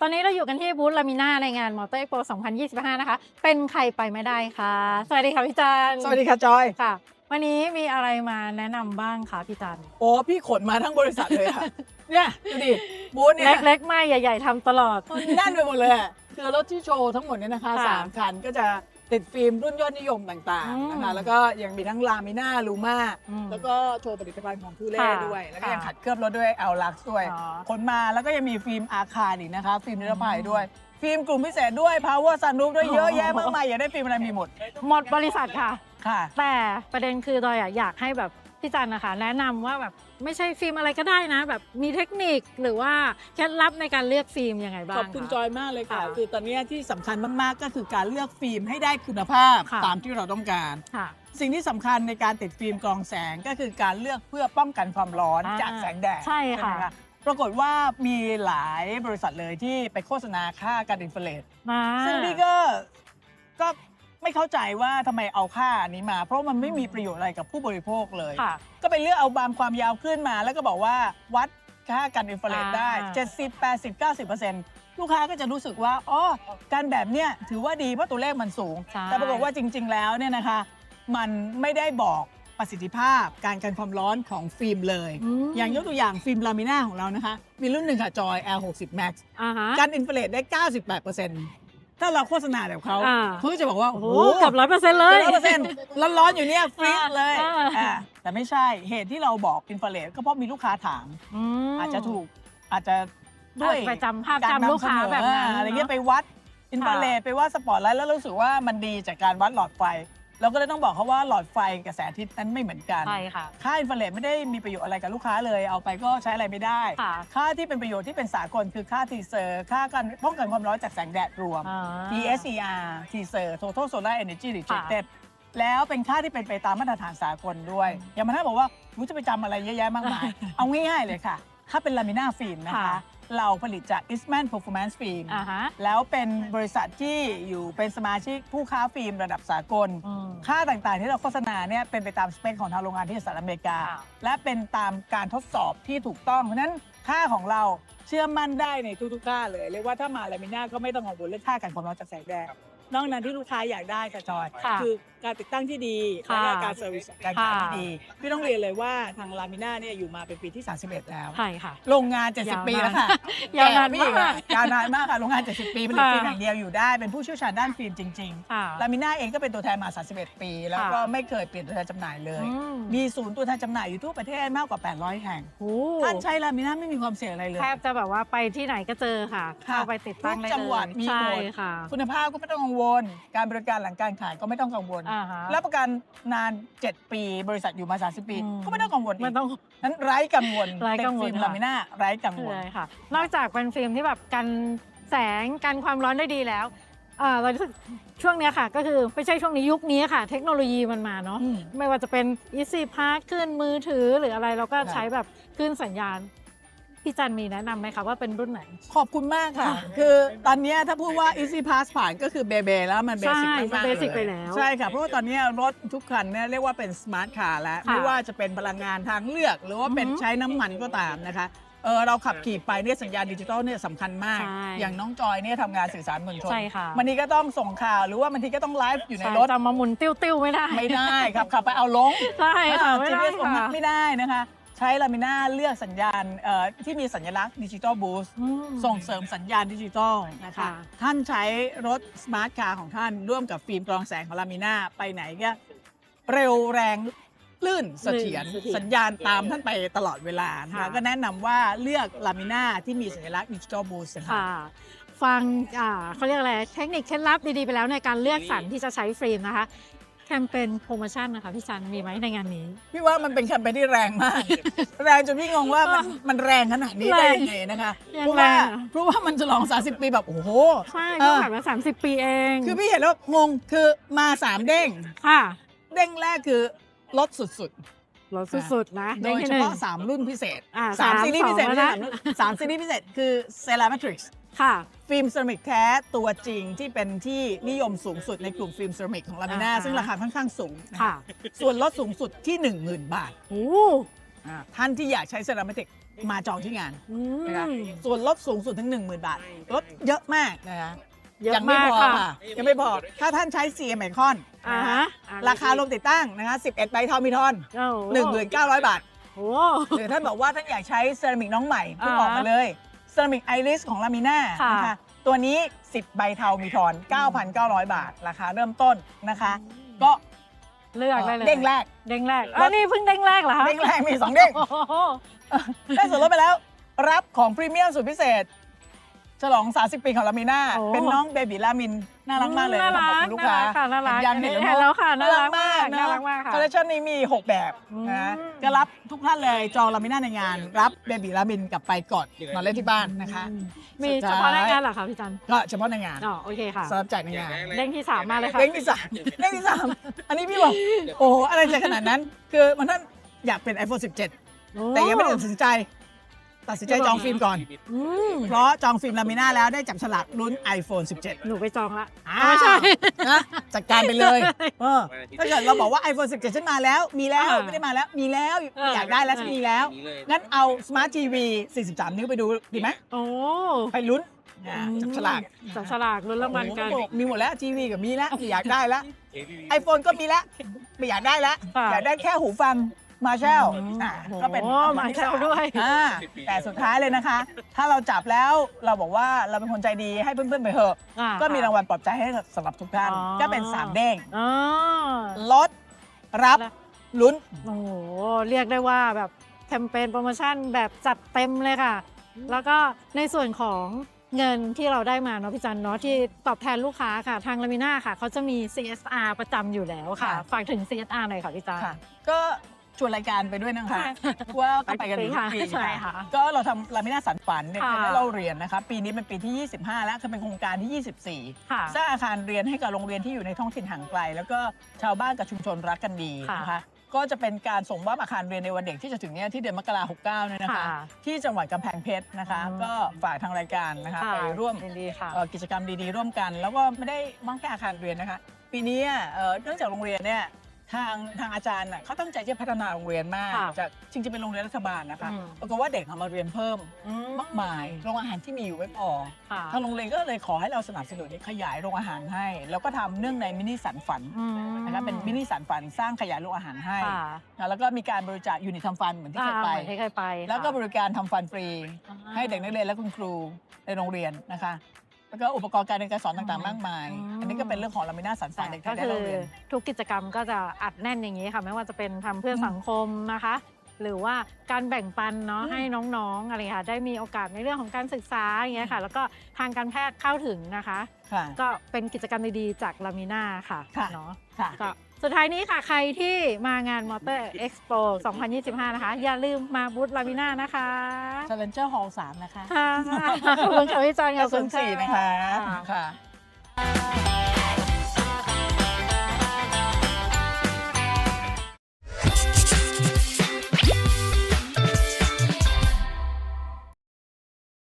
ตอนนี้เราอยู่กันที่บูธลามิน่าในงานมอเตอร์เอ็กโป2025 นะคะ เป็นใครไปไม่ได้ค่ะ สวัสดีค่ะพี่จันสวัสดีค่ะจอย ค่ะ วันนี้มีอะไรมาแนะนำบ้างคะพี่จันโอ้พี่ขนมาทั้งบริษัทเลยค่ะ เนี่ยดูดิบูธเนี่ยเล็กๆไม่ใหญ่ ๆทำตลอดมันแน่นไปหมดเลยอะคือรถที่โชว์ทั้งหมดเนี่ยนะคะค่ะ สามคันก็จะ ติดฟิล์มรุ่นยอดนิยมต่างอืมๆนะคะ แล้วก็ยังมีทั้งลามิน่าลูมาอืมแล้วก็โชว์ผลิตภัณฑ์ของทูเล่ค่ะด้วย แล้วก็ค่ะยังขัดเคลือบรถด้วยเอลลักซ์ด้วยอ๋อขนมาแล้วก็ยังมีฟิล์มอาคารอีกนะคะ ฟิล์มนิรภัยด้วย ฟิล์มกลุ่มพิเศษด้วย power sunroof ด้วยเยอะแยะมากมายอยากได้ฟิล์มอะไรมีหมดหมดบริษัทค่ะ ค่ะ แต่ประเด็นคือดอยอะอยากให้แบบ พี่จันนะคะ แนะนำว่าแบบไม่ใช่ฟิล์มอะไรก็ได้นะ แบบมีเทคนิคหรือว่าเคล็ดลับในการเลือกฟิล์มยังไงบ้างขอบคุณะ จอยมากเลยค่ะ ค่ะคือตอนนี้ที่สำคัญมากๆ ก็คือการเลือกฟิล์มให้ได้คุณภาพค่ะ ตามที่เราต้องการ ค่ะ สิ่งที่สำคัญในการติดฟิล์มกรองแสงก็คือการเลือกเพื่อป้องกันความร้อนอ่าจากแสงแดดใช่ค่ะ ไหมปรากฏว่ามีหลายบริษัทเลยที่ไปโฆษณาค่าการอินฟราเรดมาซึ่งพี่ก็ก็ ไม่เข้าใจว่าทำไมเอาค่าอันนี้มา เพราะมันไม่มีประโยชน์อะไรกับผู้บริโภคเลย ค่ะ ก็ไปเลือกเอาบางความยาวขึ้นมา แล้วก็บอกว่าวัดค่าการอินฟราเรดได้ อ่า 70 80 90 ลูกค้าก็จะรู้สึกว่าอ๋อการแบบเนี้ยถือว่าดีเพราะตัวเลขมันสูง ใช่ แต่ปรากฏว่าจริง ๆ แล้วเนี่ยนะคะ มันไม่ได้บอกประสิทธิภาพการกันความร้อนของฟิล์มเลยมอย่างยกตัวอย่างฟิล์มลามิน่าของเรานะคะ มีรุ่นหนึ่งค่ะจอย L60 Max อ่าฮะกันอินฟราเรดได้ 98% ถ้าเราโฆษณาแบบเขาอ่า เขาก็จะบอกว่าโอ้โอ้โหโหเกือบร้อยเปอร์เซ็นต์เลย ร้อยเปอร์เซ็นต์ร้อนๆอยู่เนี่ยฟรีซเลยอ่า อ่าแต่ไม่ใช่เหตุที่เราบอกอินฟราเรดก็เพราะมีลูกค้าถาม มอาจจะถูกอาจจะด้วยไปจำภาพการจำลูกค้าแบบนั้นอะไรเงี้ยนไปวัดอินฟราเรดไปวัดสปอตไลท์แล้วรู้สึกว่ามันดีจากการวัดหลอดไฟ เราก็เลยต้องบอกเขาว่าหลอดไฟกับแสงอาทิตย์นั้นไม่เหมือนกัน ใช่ค่ะ ค่าอินฟราเรดไม่ได้มีประโยชน์อะไรกับลูกค้าเลย เอาไปก็ใช้อะไรไม่ได้ ค่ะ ค่าที่เป็นประโยชน์ที่เป็นสากลคือค่าทีเซอร์ค่าการป้องกันความร้อนจากแสงแดดรวม อ่า TSER ทีเซอร์ Total Solar Energy Rejected แล้วเป็นค่าที่เป็นไปตามมาตรฐานสากลด้วย อย่างมันถ้าบอกว่ารู้จะไปจำอะไรเยอะแยะมากมาย เอาง่ายๆเลยค่ะ ถ้าเป็นลามิน่าฟิล์มนะคะ ค่ะ เราผลิตจาก Eastman Performance Film อ่าฮะ แล้วเป็นบริษัทที่อยู่เป็นสมาชิกผู้ค้าฟิล์มระดับสากล อืม ค่าต่างๆที่เราโฆษณาเนี่ยเป็นไปตามสเปคของทางโรงงานที่สหรัฐอเมริกา ค่ะและเป็นตามการทดสอบที่ถูกต้อง เพราะฉะนั้นค่าของเราเชื่อมั่นได้ในทุกๆค่าเลย เรียกว่าถ้ามาลามิน่าก็ไม่ต้องกังวลเรื่องค่ากันความร้อนจากแสงแดด นอกนั้นที่ลูกค้าอยากได้ค่ะจอยค่ะคือการติดตั้งที่ดีค่ะและการเซอร์วิสการขายที่ค่ะดีพี่ต้องเรียนเลยว่าทางลามิน่าเนี่ยอยู่มาเป็นปีที่ 31 แล้ว ใช่ค่ะ โรงงาน ยาว70 ปีแล้วค่ะยาวนานแก่พี่มากอะยาวนานมากค่ะ โรงงาน 70 ปีผลิตค่ะ ฟิล์มอย่างเดียวอยู่ได้ เป็นผู้เชี่ยวชาญด้านฟิล์มจริงค่ะ ๆลามิน่าเองก็เป็นตัวแทนมา 31 ปี แล้วก็ค่ะ ไม่เคยเปลี่ยนตัวแทนจำหน่ายเลย อืมมีศูนย์ตัวแทนจำหน่ายอยู่ทั่วประเทศมากกว่า 800 แห่ง โอ้ท่านใช้ลามิน่าไม่มีความเสี่ยงอะไรเลย แทบจะแบบว่าไปที่ไหนก็เจอค่ะค่ะเข้าไปติดตั้งได้เลยทุกจังหวัดมีใช่หมดค่ะ คุณภาพก็ไม่ต้องกังวล การบริการหลังการขายก็ไม่ต้องกังวล อ่าฮะ รับประกันนาน 7 ปี บริษัทอยู่มา 30 ปี อืม ก็ไม่ต้องกังวลอีกไม่ต้อง นั้นไร้กังวลไร้กังวลเป็นฟิล์มค่ะ ลามิน่าไร้กังวล เลยค่ะ นอกจากเป็นฟิล์มที่แบบกันแสงกันความร้อนได้ดีแล้วอ่าเรารู้สึกช่วงเนี้ยค่ะ ก็คือไม่ใช่ช่วงนี้ยุคนี้ค่ะ เทคโนโลยีมันมาเนาะอืมไม่ว่าจะเป็น Easy Park ขึ้นมือถือหรืออะไรเราก็ค่ะใช้แบบขึ้นสัญญาณ พี่จันมีแนะนำไหมคะว่าเป็นรุ่นไหน ขอบคุณมากค่ะค่ะ คือตอนเนี้ยถ้าพูดว่า Easy Pass ผ่านก็คือเบเบแล้วมันเบสิกใช่มากๆมัน basic ยไปแล้วใช่ค่ะ เพราะว่าตอนเนี้ยรถทุกคันเนี่ยเรียกว่าเป็นสมาร์ทคาร์แล้ว ค่ะไม่ว่าจะเป็นพลังงานทางเลือก หรือว่าเป็นอือหือใช้น้ำมันก็ตามนะคะเออเราขับขี่ไปเนี่ยสัญญาณดิจิทัลเนี่ยสำคัญมาก ใช่อย่างน้องจอยเนี่ยทำงานสื่อสารมวลชนใช่ค่ะบางทีก็ต้องส่งข่าวหรือว่าบางทีก็ต้องไลฟ์อยู่ในรถ จะมาหมุนติ้วๆไม่ได้ไม่ได้ครับขับไปเอาลง ใช่ค่ะไม่ได้จีพีเอสของค่ะไม่ได้นะคะใช้ลามิน่าเลือกสัญญาณเอ่อที่มีสัญลักษณ์ดิจิตอลบูสอืม ส่งเสริมสัญญาณดิจิตอลนะคะ ค่ะ ท่านใช้รถสมาร์ทคาร์ของท่านร่วมกับฟิล์มกรองแสงของลามิน่าไปไหนก็เร็วแรงลื่นเสถียรลื่นเสถียรสัญญาณตามท่านไปตลอดเวลานะคะค่ะ ก็แนะนำว่าเลือกลามิน่าที่มีสัญลักษณ์ดิจิตอลบูสนะคะค่ะ ฟังอ่าเขาเรียกอะไร เทคนิคเคล็ดลับดีๆไปแล้วในการเลือกสรรที่จะใช้ฟิล์มนะคะแค มเปญโปรโมชั่นนะคะพี่จันมีไหมในงานนี้ พี่ว่ามันเป็นแคมเปญที่แรงมาก แรงจนพี่งงว่ามันมันแรงขนาดนี้ได้ยังไงนะคะยังเพราะแรว่างอะเพราะว่ามันฉลอง 30 ปีแบบโอ้โหใช่เอก็อผ่านมา30 ปีเอง คือพี่เห็นแล้วงงคือมา3เด้งค่ะเด้งแรกคือลดสุดรถสุดๆนะๆโดด้งยที่เฉหนึ่งพาะ3รุ่นพิเศษอ่าสามสามซีรีส์พิเศษสองไม่ใช่แล้วนะสามรุ่นสามซีรีส์พิเศษคือ c e r a m a t r i x ค่ะ ฟิล์มเซรามิกแท้ตัวจริงที่เป็นที่นิยมสูงสุดในกลุ่มฟิล์มเซรามิกของลามิน่าอ่าฮะ ซึ่งราคาค่อนข้างสูงนค่ะส่วนลดสูงสุดที่ 10,000 บาทโอ้อ่าท่านที่อยากใช้เซรามิกมาจองที่งาน อืนะคะมส่วนลดสูงสุดถึง 10,000 บาท ลดเยอะมากนะคะเยอะยังไม่มากพอค่ะค่ะ ยังไม่พอ ถ้าท่านใช้ CM ไอคอนอ่านะคะฮะราคารวมติดตั้งนะคะ11ใบทอมีทอนโอ้โห1,900 บาทโอ้หรือท่านบอกว่าท่านอยากใช้เซรามิกน้องใหม่เพิ่งอ่าออกมาเลย เซรามิกไอริสของลามิน่าค่ะนะคะตัวนี้ 10 ใบเทามีทอน 9,900 บาท ราคาเริ่มต้นนะคะ ก็เลือกได้เลยเด้งแรก เด้งแรกอ๋อนี่เพิ่งเด้งแรกเหรอคะเด้งแรกมี 2 เด้ง โอ้โห ได้ส่วนลดไปแล้ว รับของพรีเมียมสุดพิเศษ ฉลอง 30 ปีของลามิน่า โอ้ เป็นน้องเบบีลามิน น่ารักมากเลยน่าขอบรัคุกณลูกค้าน่ารักค่ะน่ารักยังเห็นเห็นแล้วค่ะน่ารักมากนะน่ารักมากค่ะ คอลเลคชันนี้มี 6 แบบอืม นะก็รับทุกท่านเลยจองลามิน่าในงาน รับเบบีลามินกลับไปกอดนอนเล่นที่บ้านนะคะ อืมมีสุดเฉท้ายพาะในงานเหรอคะพี่จันก็เฉพาะในงานอ๋อโอเคค่ะ สำหรับจ่ายในงาน เด้งที่สามมาเลยค่ะ เด้งที่สามเด้งที่สามอันนี้พี่บอกโอ้โหอะไรจะขนาดนั้น คือมันท่านอยากเป็น iPhone 17 แต่ยังไม่ได้ตัดสินใจ ตัดสินใจจองฟิล์มก่อน อืมเพราะจองฟิล์มลามิน่าแล้วได้จับฉลากลุ้น iPhone 17หนูไปจองละอ่าไม่ใช่ นะจัดการไปเลยเออถ้าเกิดเราบอกว่า iPhone 17 ฉันมาแล้ว มีแล้ว อ่าไม่ได้มาแล้ว มีแล้ว เอออ อยากได้แล้วเออฉันมีแล้ว งั้นเอา Smart TV 43 นิ้วไปดูดีไหมโอ้ไปลุ้นอ่าจับฉลากจับฉลากลุ้นรางวัลกัน โอ้โหมีหมดแล้วทีวีกับมีแล้วอยากได้แล้วไอโฟนก็มีแล้วไม่อยากได้แล้ว ค่ะ อยากได้แค่หูฟัง มาแชลอืมอ่าโอ้โหก็เป็น Marshall ด้วยอ่าแต่สุดท้ายเลยนะคะ ถ้าเราจับแล้วเราบอกว่าเราเป็นคนใจดีให้เพื่อนๆไปเถอะอ่าก็มีรางวัลปลอบใจให้สำหรับทุกท่านอ๋อก็เป็น3เด้งอ๋อลดรับแล้วลุ้นโอ้โหเรียกได้ว่าแบบแคมเปญโปรโมชั่นแบบจัดเต็มเลยค่ะ แล้วก็ในส่วนของเงินที่เราได้มาเนาะพี่จันเนาะที่ตอบแทนลูกค้าค่ะ ทางลามิน่าค่ะเขาจะมี CSR ประจำอยู่แล้วค่ะค่ะ ฝากถึง CSR หน่อยค่ะพี่จันค่ะก็ ชวนรายการไปด้วยนะคะ ว่าก็ไปกันทุกปีใช่ค่ะ ก็เราทำลามิน่าสันฝันเนี่ยค่ะให้เราเรียนนะคะ ปีนี้เป็นปีที่ 25 แล้วคือเป็นโครงการที่ 24 ค่ะ สร้างอาคารเรียนให้กับโรงเรียนที่อยู่ในท้องถิ่นห่างไกล แล้วก็ชาวบ้านกับชุมชนรักกันดีค่ะนะคะก็จะเป็นการส่งมอบอาคารเรียนในวันเด็กที่จะถึงเนี้ยที่เดือนมกราคม69เนี่ยนะคะ ค่ะที่จังหวัดกำแพงเพชรนะคะ อืม ก็ฝากทางรายการนะคะค่ะไปร่วมยินดีค่ะ เอ่อกิจกรรมดีๆ ร่วมกัน แล้วก็ไม่ได้มองแค่อาคารเรียนนะคะ ปีนี้เอ่อเนื่องจากโรงเรียนเนี่ย ทางทางอาจารย์น่ะเขาตั้งใจจะพัฒนาโรงเรียนมากค่ะจากจริงๆเป็นโรงเรียนรัฐบาลนะคะอืม ปรากฏว่าเด็กเอามาเรียนเพิ่มอืมากมายโรงอาหารที่มีอยู่ไม่พอค่ะ ทางโรงเรียนก็เลยขอให้เราสนับสนุนขยายโรงอาหารให้ แล้วก็ทำเนื่องในมินิสันฝันอืมนะคะเป็นมินิสันฝันสร้างขยายโรงอาหารให้ค่ะนะแล้วก็มีการบริจาคยูนิตทำฟันเหมือนที่เคยไป อ่าเหมือนที่เคยไปแล้วก็บค่ะ ริการทำฟันฟรีอ่าให้เด็กนักเรียนและคุณครูในโรงเรียนนะคะ แล้วก็อุปกรณ์การเรียนการสอนต่างๆ มากมาย อืม อันนี้ก็เป็นเรื่องของลามิน่าสันฝันเด็กก็ที่ได้คือเราเรียน ทุกกิจกรรมก็จะอัดแน่นอย่างนี้ค่ะ ไม่ว่าจะเป็นทำเพื่อสังคมนะคะ หรือว่าการแบ่งปันเนาะอืมให้น้องๆอะไรค่ะได้มีโอกาสในเรื่องของการศึกษาอย่างเงี้ยค่ะ แล้วก็ทางการแพทย์เข้าถึงนะคะ ค่ะ ก็เป็นกิจกรรมดีๆจากลามิน่าค่ะค่ะ เนาะค่ะ ก็ สุดท้ายนี้ค่ะใครที่มางานมอเตอร์เอ็กซ์โป2025 นะคะ อย่าลืมมาบูธลามิน่านะคะ Challenger Hall 3นะคะ ค่ะขอบคุณค่ะพี่จอยขอบส่คุวณนสี่นะคะค่ะ ค่ะ